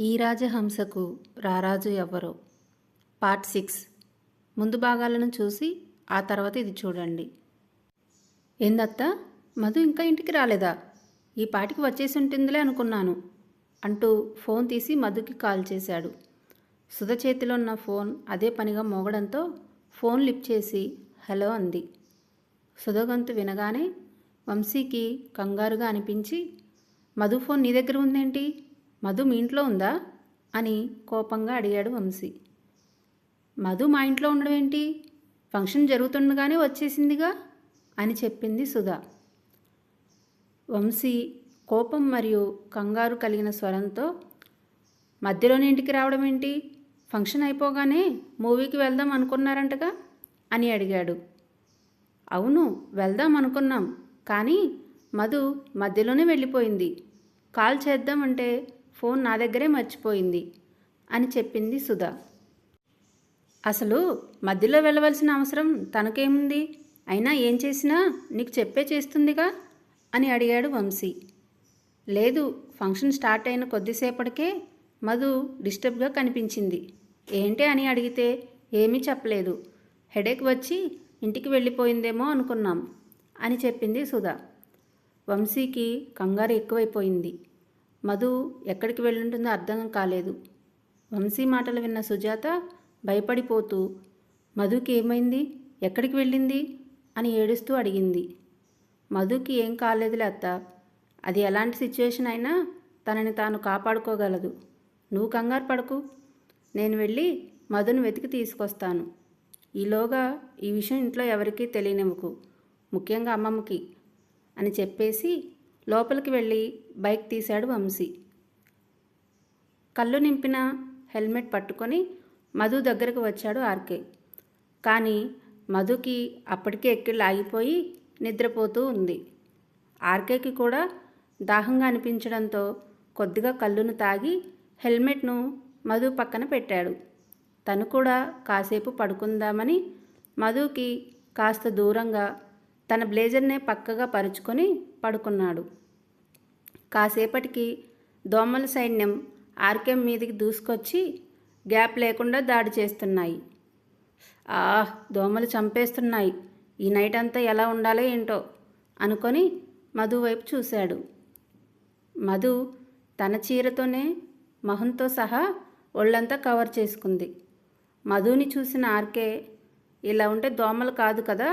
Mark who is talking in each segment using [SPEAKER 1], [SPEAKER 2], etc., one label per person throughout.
[SPEAKER 1] ఈ రాజహంసకు రారాజు ఎవ్వరో part six. ముందు భాగాలను చూసి ఆ తర్వాత ఇది చూడండి. ఏందత్తా? మధు ఇంకా ఇంటికి రాలేదా? ఈ పాటికి వచ్చేసి ఉంటుందిలే అనుకున్నాను. అంటూ ఫోన్ తీసి మధుకి కాల్ చేశాడు. సుధ చేతిలో ఉన్న ఫోన్ అదే పనిగా మోగడంతో ఫోన్ లిప్ చేసి హలో అంది. సుధ గొంతు వినగానే వంశీకి కంగారుగా అనిపించి మధు ఫోన్ నీ దగ్గర ఉందేంటి? మధు మీ ఇంట్లో ఉందా? అని కోపంగా అడిగాడు వంశీ. మధు మా ఇంట్లో ఉండడం ఏంటి? ఫంక్షన్ జరుగుతుండగానే వచ్చేసిందిగా? అని చెప్పింది సుధా. వంశీ కోపం మరియు కంగారు కలిగిన స్వరంతో మధ్యలోనే ఇంటికి రావడం ఏంటి? ఫంక్షన్ అయిపోగానే మూవీకి వెళ్దాం అనుకున్నారంటగా? అని అడిగాడు. అవును వెళ్దాం అనుకున్నాం కానీ మధు మధ్యలోనే వెళ్ళిపోయింది. కాల్ చేద్దామంటే ఫోన్ నా దగ్గరే మర్చిపోయింది అని చెప్పింది సుధా. అసలు మధ్యలో వెళ్ళవలసిన అవసరం తనకేముంది? అయినా ఏం చేసినా నీకు చెప్పే చేస్తుందిగా? అని అడిగాడు వంశీ. లేదు ఫంక్షన్ స్టార్ట్ అయిన కొద్దిసేపటికే మధు డిస్టర్బ్గా కనిపించింది. ఏంటి అని అడిగితే ఏమీ చెప్పలేదు. హెడేక్ వచ్చి ఇంటికి వెళ్ళిపోయిందేమో అనుకున్నాం అని చెప్పింది సుధా. వంశీకి కంగారు ఎక్కువైపోయింది. మధు ఎక్కడికి వెళ్ళుంటుందో అర్థం కాలేదు. వంశీ మాటలు విన్న సుజాత భయపడిపోతూ మధుకి ఏమైంది? ఎక్కడికి వెళ్ళింది? అని ఏడుస్తూ అడిగింది. మధుకి ఏం కాలేదులే అత్త. అది ఎలాంటి సిచ్యువేషన్ అయినా తనని తాను కాపాడుకోగలదు. నువ్వు కంగారు పడకు. నేను వెళ్ళి మధును వెతికి తీసుకొస్తాను. ఈలోగా ఈ విషయం ఇంట్లో ఎవరికీ తెలియనివ్వకు. ముఖ్యంగా అమ్మమ్మకి అని చెప్పేసి లోపలికి వెళ్ళి బైక్ తీశాడు వంశీ. కళ్ళు నింపిన హెల్మెట్ పట్టుకొని మధు దగ్గరకు వచ్చాడు ఆర్కే. కానీ మధుకి అప్పటికే ఎక్కిళ్ళు ఆగిపోయి నిద్రపోతూ ఉంది. ఆర్కేకి కూడా దాహంగా అనిపించడంతో కొద్దిగా కళ్ళును తాగి హెల్మెట్ను మధు పక్కన పెట్టాడు. తను కూడా కాసేపు పడుకుందామని మధుకి కాస్త దూరంగా తన బ్లేజర్నే పక్కగా పరుచుకొని పడుకున్నాడు. కాసేపటికి దోమల సైన్యం ఆర్కే మీదికి దూసుకొచ్చి గ్యాప్ లేకుండా దాడి చేస్తున్నాయి. ఆ దోమలు చంపేస్తున్నాయి. ఈ నైట్ అంతా ఎలా ఉండాలో ఏంటో అనుకొని మధు వైపు చూశాడు. మధు తన చీరతోనే మహంతో సహా ఒళ్ళంతా కవర్ చేసుకుంది. మధుని చూసిన ఆర్కే ఇలా ఉంటే దోమలు కాదు కదా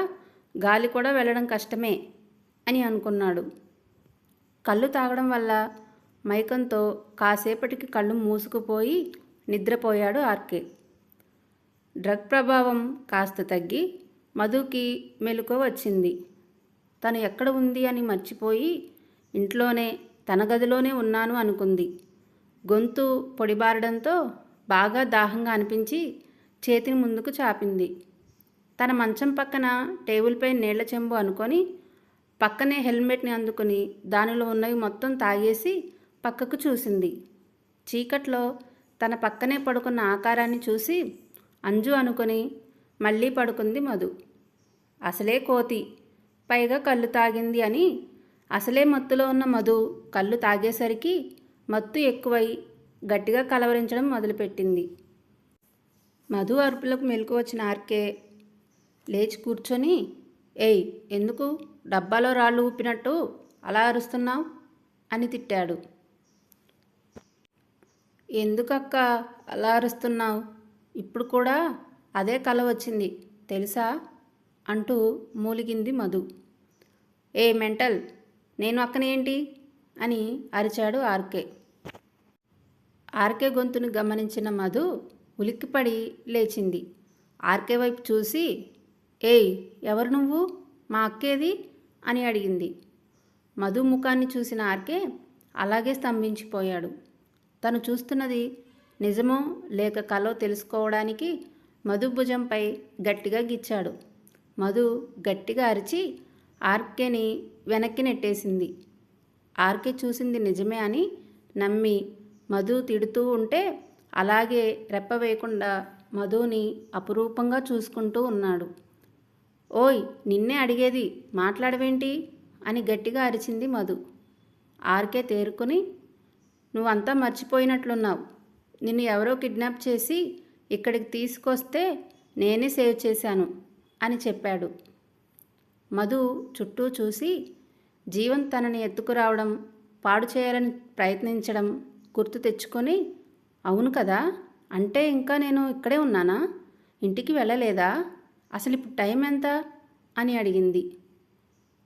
[SPEAKER 1] గాలి కూడా వెళ్ళడం కష్టమే అని అనుకున్నాడు. కళ్ళు తాగడం వల్ల మైకంతో కాసేపటికి కళ్ళు మూసుకుపోయి నిద్రపోయాడు ఆర్కే. డ్రగ్ ప్రభావం కాస్త తగ్గి మధుకి మెలకు వచ్చింది. తను ఎక్కడ ఉంది అని మర్చిపోయి ఇంట్లోనే తన గదిలోనే ఉన్నాను అనుకుంది. గొంతు పొడిబారడంతో బాగా దాహంగా అనిపించి చేతిని ముందుకు చాపింది. తన మంచం పక్కన టేబుల్పై నీళ్ళ చెంబు అనుకొని పక్కనే హెల్మెట్ని అందుకుని దానిలో ఉన్నవి మొత్తం తాగేసి పక్కకు చూసింది. చీకట్లో తన పక్కనే పడుకున్న ఆకారాన్ని చూసి అంజు అనుకొని మళ్ళీ పడుకుంది మధు. అసలే కోతి పైగా కళ్ళు తాగింది అని అసలే మత్తులో ఉన్న మధు కళ్ళు తాగేసరికి మత్తు ఎక్కువై గట్టిగా కలవరించడం మొదలుపెట్టింది. మధు అరుపులకు మెలకు వచ్చిన ఆర్కే లేచి కూర్చొని ఏయ్ ఎందుకు? డబ్బాలో రాళ్ళు ఊపినట్టు అలా అరుస్తున్నావు? అని తిట్టాడు. ఎందుకక్క అలా అరుస్తున్నావు? ఇప్పుడు కూడా అదే కల వచ్చింది తెలుసా? అంటూ మూలిగింది మధు. ఏ మెంటల్ నేను అక్కనేంటి? అని అరిచాడు ఆర్కే. ఆర్కే గొంతును గమనించిన మధు ఉలిక్కిపడి లేచింది. ఆర్కే వైపు చూసి ఏయ్ ఎవరు నువ్వు? మా అక్కేది? అని అడిగింది. మధు ముఖాన్ని చూసిన ఆర్కే అలాగే స్తంభించిపోయాడు. తను చూస్తున్నది నిజమో లేక కలో తెలుసుకోవడానికి మధు భుజంపై గట్టిగా గిచ్చాడు. మధు గట్టిగా అరిచి ఆర్కేని వెనక్కి నెట్టేసింది. ఆర్కే చూసింది నిజమే అని నమ్మి మధు తిడుతూ ఉంటే అలాగే రెప్ప వేయకుండా మధుని అపురూపంగా చూసుకుంటూ ఉన్నాడు. ఓయ్ నిన్నే అడిగేది మాట్లాడవేంటి? అని గట్టిగా అరిచింది మధు. ఆర్కే తేరుకుని నువ్వంతా మర్చిపోయినట్లున్నావు. నిన్ను ఎవరో కిడ్నాప్ చేసి ఇక్కడికి తీసుకొస్తే నేనే సేవ్ చేశాను అని చెప్పాడు. మధు చుట్టూ చూసి జీవన్ తనని ఎత్తుకురావడం పాడు చేయాలని ప్రయత్నించడం గుర్తు తెచ్చుకొని అవును కదా అంటే ఇంకా నేను ఇక్కడే ఉన్నానా? ఇంటికి వెళ్ళలేదా? అసలు ఇప్పుడు టైం ఎంత అని అడిగింది.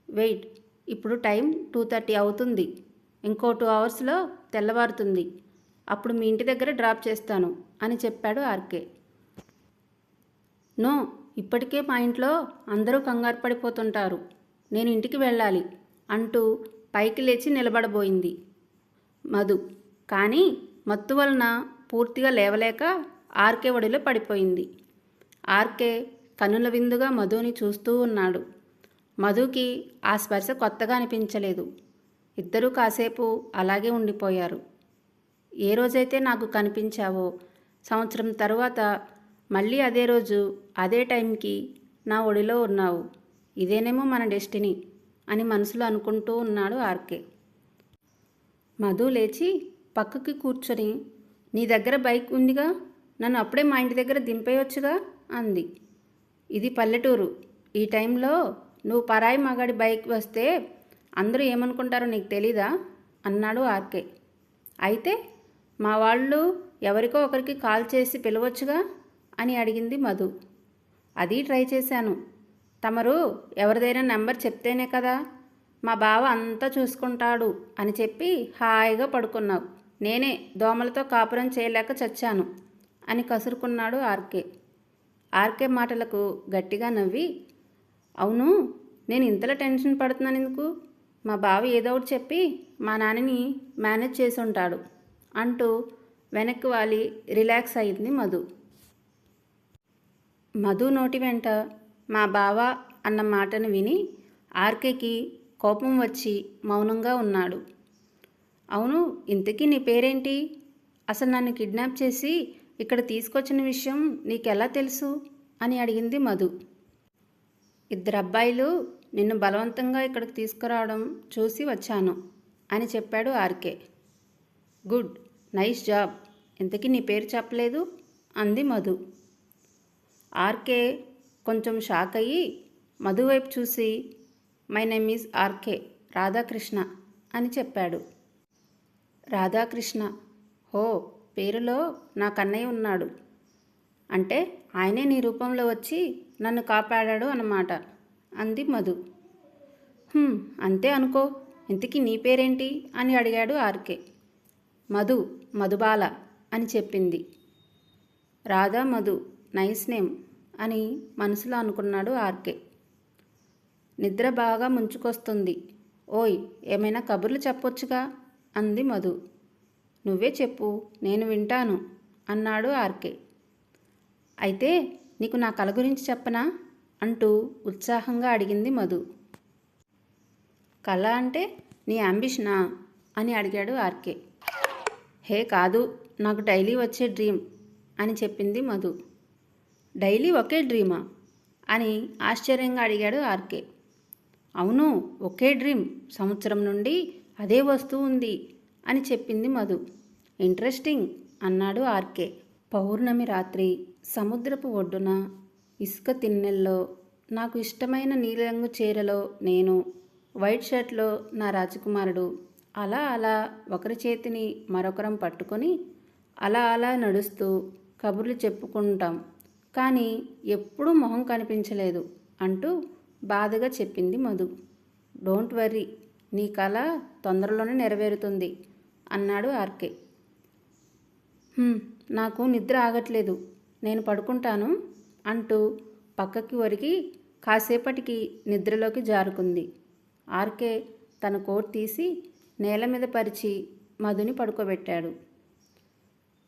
[SPEAKER 1] వెయిట్ ఇప్పుడు టైం టూ థర్టీ అవుతుంది. ఇంకో టూ అవర్స్లో తెల్లవారుతుంది. అప్పుడు మీ ఇంటి దగ్గర డ్రాప్ చేస్తాను అని చెప్పాడు ఆర్కే. నో ఇప్పటికే మా ఇంట్లో అందరూ కంగారు పడిపోతుంటారు. నేను ఇంటికి వెళ్ళాలి అంటూ పైకి లేచి నిలబడబోయింది. మధు కానీ మత్తు వలన పూర్తిగా లేవలేక ఆర్కే ఒడిలో పడిపోయింది. ఆర్కే కనుల విందుగా మధుని చూస్తూ ఉన్నాడు. మధుకి ఆ స్పర్శ కొత్తగా అనిపించలేదు. ఇద్దరూ కాసేపు అలాగే ఉండిపోయారు. ఏ రోజైతే నాకు కనిపించావో సంవత్సరం తరువాత మళ్ళీ అదే రోజు అదే టైంకి నా ఒడిలో ఉన్నావు. ఇదేనేమో మన డెస్టినీ అని మనసులో అనుకుంటూ ఉన్నాడు ఆర్కే. మధు లేచి పక్కకి కూర్చొని నీ దగ్గర బైక్ ఉందిగా? నన్ను అప్పుడే మా ఇంటి దగ్గర దింపేయొచ్చుగా? అంది. ఇది పల్లెటూరు. ఈ టైంలో నువ్వు పరాయి మగాడి బైక్ వస్తే అందరూ ఏమనుకుంటారో నీకు తెలీదా? అన్నాడు ఆర్కే. అయితే మా వాళ్ళు ఎవరికో ఒకరికి కాల్ చేసి పిలవచ్చుగా? అని అడిగింది మధు. అది ట్రై చేశాను. తమరు ఎవరిదైనా నెంబర్ చెప్తేనే కదా? మా బావ అంతా చూసుకుంటాడు అని చెప్పి హాయిగా పడుకున్నావు. నేనే దోమలతో కాపురం చేయలేక చచ్చాను అని కసురుకున్నాడు ఆర్కే. ఆర్కే మాటలకు గట్టిగా నవ్వి అవును నేను ఇంతలా టెన్షన్ పడుతున్నాను ఎందుకు? మా బావ ఏదో ఒకటి చెప్పి మా నాన్నని మేనేజ్ చేసి ఉంటాడు అంటూ వెనక్కి వాలి రిలాక్స్ అయింది మధు. మధు నోటి వెంట మా బావ అన్న మాటను విని ఆర్కేకి కోపం వచ్చి మౌనంగా ఉన్నాడు. అవును ఇంతకీ నీ పేరేంటి? అసలు నన్ను కిడ్నాప్ చేసి ఇక్కడ తీసుకొచ్చిన విషయం నీకెలా తెలుసు? అని అడిగింది మధు. ఇద్దరు అబ్బాయిలు నిన్ను బలవంతంగా ఇక్కడికి తీసుకురావడం చూసి వచ్చాను అని చెప్పాడు ఆర్కే. Good nice job. ఇంతకీ నీ పేరు చెప్పలేదు? అంది మధు. ఆర్కే కొంచెం షాక్ అయ్యి మధు వైపు చూసి my name is RK Radhakrishna అని చెప్పాడు. రాధాకృష్ణ. హో పేరులో నా కన్నయ్య ఉన్నాడు. అంటే ఆయనే నీ రూపంలో వచ్చి నన్ను కాపాడాడు అన్నమాట అంది మధు. అంతే అనుకో. ఇంతకీ నీ పేరేంటి? అని అడిగాడు ఆర్కే. మధు మధుబాల అని చెప్పింది. రాధా మధు నైస్ నేమ్ అని మనసులో అనుకున్నాడు ఆర్కే. నిద్ర బాగా ముంచుకొస్తుంది. ఓయ్ ఏమైనా కబుర్లు చెప్పొచ్చుగా? అంది మధు. నువ్వే చెప్పు నేను వింటాను అన్నాడు ఆర్కే. అయితే నీకు నా కల గురించి చెప్పనా? అంటూ ఉత్సాహంగా అడిగింది మధు. కళ అంటే నీ అంబిషనా? అని అడిగాడు ఆర్కే. హే కాదు నాకు డైలీ వచ్చే డ్రీమ్ అని చెప్పింది మధు. డైలీ ఒకే డ్రీమా? అని ఆశ్చర్యంగా అడిగాడు ఆర్కే. అవును ఒకే డ్రీమ్. సంవత్సరం నుండి అదే వస్తూ ఉంది అని చెప్పింది మధు. ఇంట్రెస్టింగ్ అన్నాడు ఆర్కే. పౌర్ణమి రాత్రి సముద్రపు ఒడ్డున ఇసుక తిన్నెల్లో నాకు ఇష్టమైన నీలిరంగు చీరలో నేను వైట్ షర్ట్లో నా రాజకుమారుడు అలా అలా ఒకరి చేతిని మరొకరం పట్టుకొని అలా అలా నడుస్తూ కబుర్లు చెప్పుకుంటాం. కానీ ఎప్పుడూ మొహం కనిపించలేదు అంటూ బాధగా చెప్పింది మధు. డోంట్ వర్రీ నీ కళ తొందరలోనే నెరవేరుతుంది. అన్నాడు ఆర్కే. నాకు నిద్ర ఆగట్లేదు. నేను పడుకుంటాను అంటూ పక్కకి ఒరిగి కాసేపటికి నిద్రలోకి జారుకుంది. ఆర్కే తన కోట్ తీసి నేల మీద పరిచి మధుని పడుకోబెట్టాడు.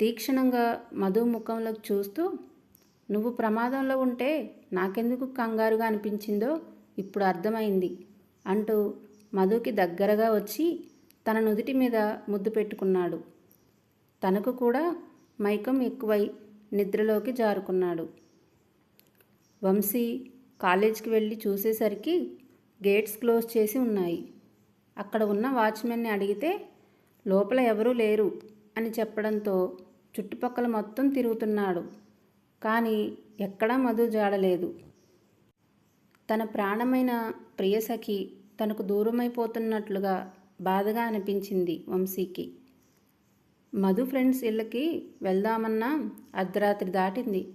[SPEAKER 1] తీక్షణంగా మధు ముఖంలోకి చూస్తూ నువ్వు ప్రమాదంలో ఉంటే నాకెందుకు కంగారుగా అనిపించిందో ఇప్పుడు అర్థమైంది అంటూ మధుకి దగ్గరగా వచ్చి తన నుదిటి మీద ముద్దు పెట్టుకున్నాడు. తనకు కూడా మైకం ఎక్కువై నిద్రలోకి జారుకున్నాడు. వంశీ కాలేజీకి వెళ్ళి చూసేసరికి గేట్స్ క్లోజ్ చేసి ఉన్నాయి. అక్కడ ఉన్న వాచ్మెన్ని అడిగితే లోపల ఎవరూ లేరు అని చెప్పడంతో చుట్టుపక్కల మొత్తం తిరుగుతున్నాడు. కానీ ఎక్కడా మధు జాడలేదు. తన ప్రాణమైన ప్రియసఖి తనకు దూరమైపోతున్నట్లుగా బాధగా అనిపించింది వంశీకి. మధు ఫ్రెండ్స్ ఇళ్ళకి వెళ్దామన్నా అర్ధరాత్రి దాటింది.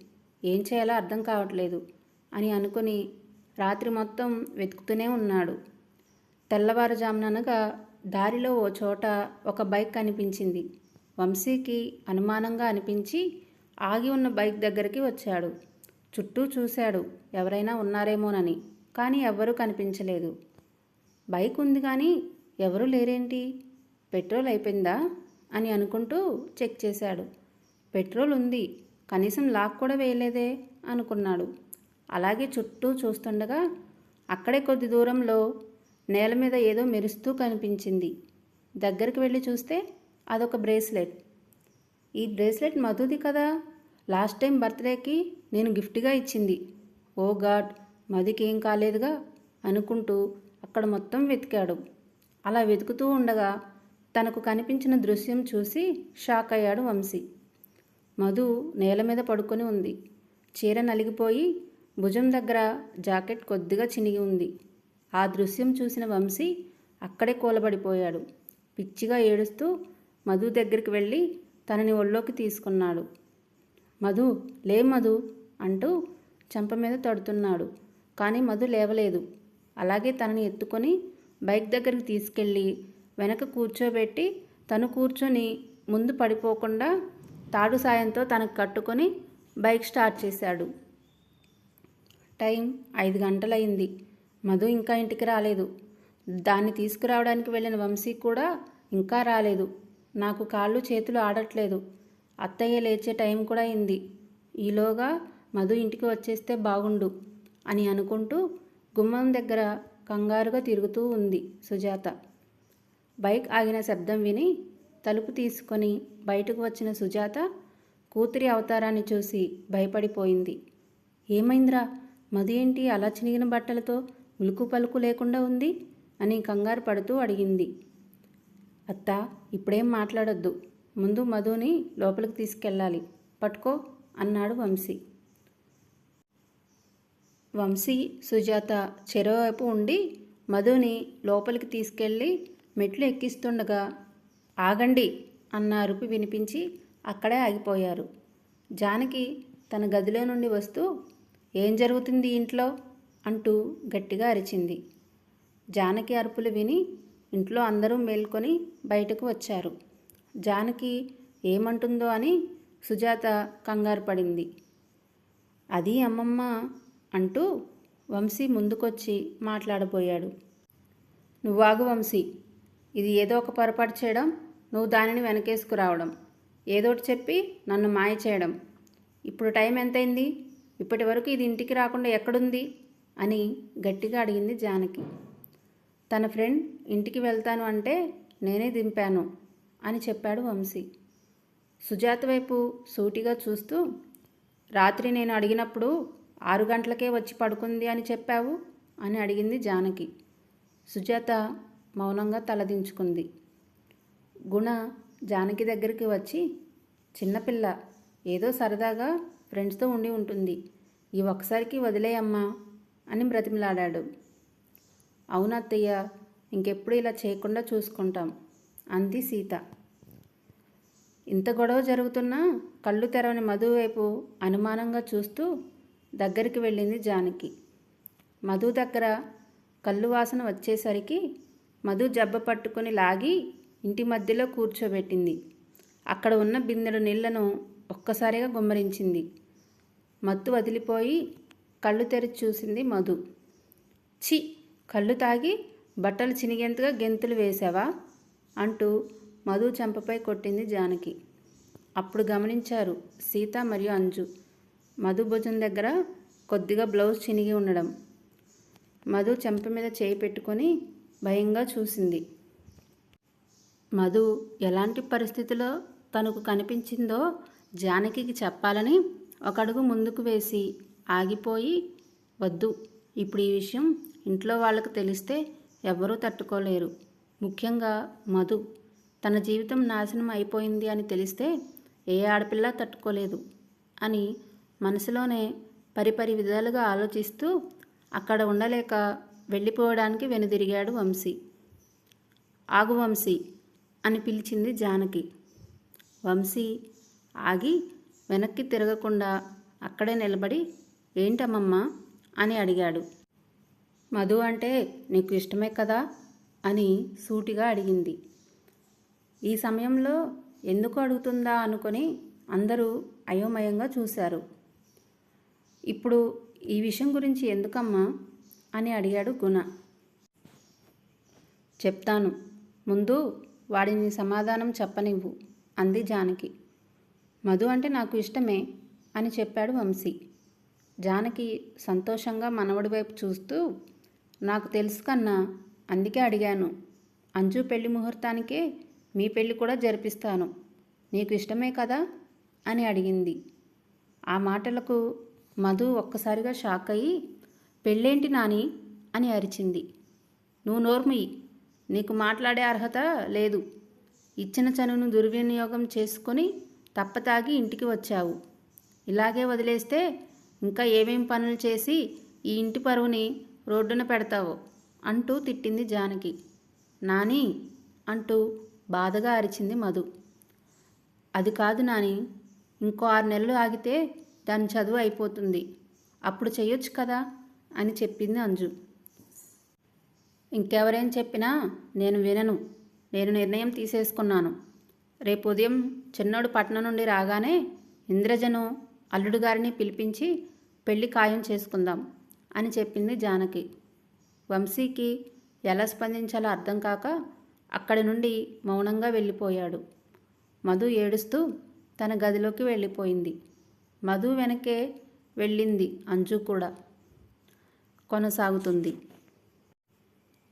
[SPEAKER 1] ఏం చేయాలో అర్థం కావట్లేదు అని అనుకుని రాత్రి మొత్తం వెతుకుతూనే ఉన్నాడు. తెల్లవారుజాముననగా దారిలో ఓ చోట ఒక బైక్ కనిపించింది. వంశీకి అనుమానంగా అనిపించి ఆగి ఉన్న బైక్ దగ్గరికి వచ్చాడు. చుట్టూ చూశాడు ఎవరైనా ఉన్నారేమోనని కానీ ఎవ్వరూ కనిపించలేదు. బైక్ ఉంది కానీ ఎవరూ లేరేంటి? పెట్రోల్ అయిపోయిందా? అని అనుకుంటూ చెక్ చేశాడు. పెట్రోల్ ఉంది కనీసం లాక్ కూడా వేయలేదే అనుకున్నాడు. అలాగే చుట్టూ చూస్తుండగా అక్కడే కొద్ది దూరంలో నేల మీద ఏదో మెరుస్తూ కనిపించింది. దగ్గరికి వెళ్ళి చూస్తే అదొక బ్రేస్లెట్. ఈ బ్రేస్లెట్ మధుది కదా. లాస్ట్ టైం బర్త్డేకి నేను గిఫ్ట్గా ఇచ్చింది. ఓ గాడ్ మధుకి ఏం కాలేదుగా అనుకుంటూ అక్కడ మొత్తం వెతికాడు. అలా వెతుకుతూ ఉండగా తనకు కనిపించిన దృశ్యం చూసి షాక్ అయ్యాడు వంశీ. మధు నేల మీద పడుకొని ఉంది. చీర నలిగిపోయి భుజం దగ్గర జాకెట్ కొద్దిగా చినిగి ఉంది. ఆ దృశ్యం చూసిన వంశీ అక్కడే కూలబడిపోయాడు. పిచ్చిగా ఏడుస్తూ మధు దగ్గరికి వెళ్ళి తనని ఒళ్ళోకి తీసుకున్నాడు. మధు లే మధు అంటూ చెంప మీద తడుతున్నాడు. కానీ మధు లేవలేదు. అలాగే తనని ఎత్తుకొని బైక్ దగ్గరికి తీసుకెళ్ళి వెనక కూర్చోబెట్టి తను కూర్చొని ముందు పడిపోకుండా తాడు సాయంతో తనకు కట్టుకొని బైక్ స్టార్ట్ చేశాడు. టైం ఐదు గంటలయింది. మధు ఇంకా ఇంటికి రాలేదు. దాన్ని తీసుకురావడానికి వెళ్ళిన వంశీ కూడా ఇంకా రాలేదు. నాకు కాళ్ళు చేతులు ఆడట్లేదు. అత్తయ్య లేచే టైం కూడా అయింది. ఈలోగా మధు ఇంటికి వచ్చేస్తే బాగుండు అని అనుకుంటూ గుమ్మం దగ్గర కంగారుగా తిరుగుతూ ఉంది సుజాత. బైక్ ఆగిన శబ్దం విని తలుపు తీసుకొని బయటకు వచ్చిన సుజాత కూతురి అవతారాన్ని చూసి భయపడిపోయింది. ఏమైందిరా? మధు ఏంటి? అలా చినిగిన బట్టలతో ఉలుకు పలుకు లేకుండా ఉంది అని కంగారు పడుతూ అడిగింది. అత్త ఇప్పుడేం మాట్లాడొద్దు. ముందు మధుని లోపలికి తీసుకెళ్ళాలి. పట్టుకో అన్నాడు వంశీ. వంశీ సుజాత చెరోవైపు ఉండి మధుని లోపలికి తీసుకెళ్ళి మెట్లు ఎక్కిస్తుండగా ఆగండి అన్న అరుపు వినిపించి అక్కడే ఆగిపోయారు. జానకి తన గదిలో నుండి వస్తూ ఏం జరుగుతుంది ఇంట్లో? అంటూ గట్టిగా అరిచింది. జానకి అరుపులు విని ఇంట్లో అందరూ మేల్కొని బయటకు వచ్చారు. జానకి ఏమంటుందో అని సుజాత కంగారు పడింది. అది అమ్మమ్మ అంటూ వంశీ ముందుకొచ్చి మాట్లాడబోయాడు. నువ్వాగు వంశీ. ఇది ఏదో ఒక పొరపాటు చేయడం నువ్వు దానిని వెనకేసుకురావడం. ఏదోటి చెప్పి నన్ను మాయ చేయడం. ఇప్పుడు టైం ఎంతైంది? ఇప్పటి వరకు ఇది ఇంటికి రాకుండా ఎక్కడుంది? అని గట్టిగా అడిగింది జానకి. తన ఫ్రెండ్ ఇంటికి వెళ్తాను అంటే నేనే దింపాను అని చెప్పాడు వంశీ. సుజాత వైపు సూటిగా చూస్తూ రాత్రి నేను అడిగినప్పుడు ఆరు గంటలకే వచ్చి పడుకుంది అని చెప్పావు? అని అడిగింది జానకి. సుజాత మౌనంగా తలదించుకుంది గుణ జానకి దగ్గరికి వచ్చి చిన్నపిల్ల ఏదో సరదాగా ఫ్రెండ్స్తో ఉండి ఉంటుంది. ఈ ఒక్కసారికి వదిలేయమ్మా అని బ్రతిమలాడాడు. అవునత్తయ్య ఇంకెప్పుడు ఇలా చేయకుండా చూసుకుంటాం అంది సీత. ఇంత గొడవ జరుగుతున్నా కళ్ళు తెరవని మధు వైపు అనుమానంగా చూస్తూ దగ్గరికి వెళ్ళింది జానకి. మధు దగ్గర కళ్ళు వాసన వచ్చేసరికి మధు జబ్బ పట్టుకొని లాగి ఇంటి మధ్యలో కూర్చోబెట్టింది. అక్కడ ఉన్న బిందెడు నీళ్ళను ఒక్కసారిగా గుమ్మరించింది. మత్తు వదిలిపోయి కళ్ళు తెరిచి చూసింది మధు. చి కళ్ళు తాగి బట్టలు చినిగేంతగా గెంతులు వేసావా అంటూ మధు చెంపపై కొట్టింది జానకి. అప్పుడు గమనించారు సీత మరియు అంజు. మధు భుజం దగ్గర కొద్దిగా బ్లౌజ్ చినిగి ఉండడం. మధు చెంప మీద చేయి పెట్టుకొని భయంగా చూసింది. మధు ఎలాంటి పరిస్థితిలో తనకు కనిపించిందో జానకికి చెప్పాలని ఒకడుగు ముందుకు వేసి ఆగిపోయి వద్దు ఇప్పుడు ఈ విషయం ఇంట్లో వాళ్ళకు తెలిస్తే ఎవ్వరూ తట్టుకోలేరు. ముఖ్యంగా మధు. తన జీవితం నాశనం అయిపోయింది అని తెలిస్తే ఏ ఆడపిల్ల తట్టుకోలేదు అని మనసులోనే పరిపరి విధాలుగా ఆలోచిస్తూ అక్కడ ఉండలేక వెళ్ళిపోవడానికి వెనుదిరిగాడు వంశీ. ఆగు వంశీ అని పిలిచింది జానకి. వంశీ ఆగి వెనక్కి తిరగకుండా అక్కడే నిలబడి ఏంటమ్మమ్మా అని అడిగాడు. మధు అంటే నీకు ఇష్టమే కదా అని సూటిగా అడిగింది. ఈ సమయంలో ఎందుకు అడుగుతుందా అనుకొని అందరూ అయోమయంగా చూశారు. ఇప్పుడు ఈ విషయం గురించి ఎందుకమ్మా అని అడిగాడు గుణ. చెప్తాను. ముందు వాడిని సమాధానం చెప్పనివ్వు అంది జానకి. మధు అంటే నాకు ఇష్టమే అని చెప్పాడు వంశీ. జానకి సంతోషంగా మనవడి వైపు చూస్తూ నాకు తెలుసు కన్నా అందుకే అడిగాను. అంజు పెళ్ళి ముహూర్తానికే మీ పెళ్ళి కూడా జరిపిస్తాను. నీకు ఇష్టమే కదా అని అడిగింది. ఆ మాటలకు మధు ఒక్కసారిగా షాక్ అయ్యి పెళ్ళేంటి నాని? అని అరిచింది. నువ్వు నోర్మి నీకు మాట్లాడే అర్హత లేదు. ఇచ్చిన చనును దుర్వినియోగం చేసుకొని తప్పతాగి ఇంటికి వచ్చావు. ఇలాగే వదిలేస్తే ఇంకా ఏమేం పనులు చేసి ఈ ఇంటి పరువుని రోడ్డున పెడతావో? అంటూ తిట్టింది జానకి. నాని? అంటూ బాధగా అరిచింది మధు. అది కాదు నాని. ఇంకో ఆరు నెలలు ఆగితే దాని చదువు అయిపోతుంది. అప్పుడు చేయొచ్చు కదా? అని చెప్పింది అంజు. ఇంకెవరేం చెప్పినా నేను వినను. నేను నిర్ణయం తీసేసుకున్నాను. రేపు ఉదయం చిన్నోడు పట్నం నుండి రాగానే ఇంద్రజను అల్లుడు గారిని పిలిపించి పెళ్ళి ఖాయం చేసుకుందాం అని చెప్పింది జానకి. వంశీకి ఎలా స్పందించాలో అర్థం కాక అక్కడి నుండి మౌనంగా వెళ్ళిపోయాడు. మధు ఏడుస్తూ తన గదిలోకి వెళ్ళిపోయింది. మధు వెనకే వెళ్ళింది అంజు కూడా. కొనసాగుతుంది.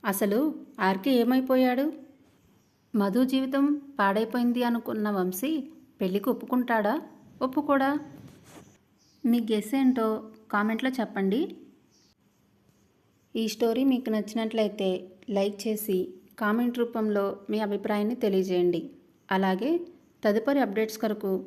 [SPEAKER 1] అసలు ఆర్కే ఏమైపోయాడు? మధు జీవితం పాడైపోయింది అనుకున్న వంశీ పెళ్ళికి ఒప్పుకుంటాడా? ఒప్పుకోడా? మీ గెస్ ఏంటో కామెంట్లో చెప్పండి. ఈ స్టోరీ మీకు నచ్చినట్లయితే లైక్ చేసి కామెంట్ రూపంలో మీ అభిప్రాయాన్ని తెలియజేయండి. అలాగే తదుపరి అప్డేట్స్ కొరకు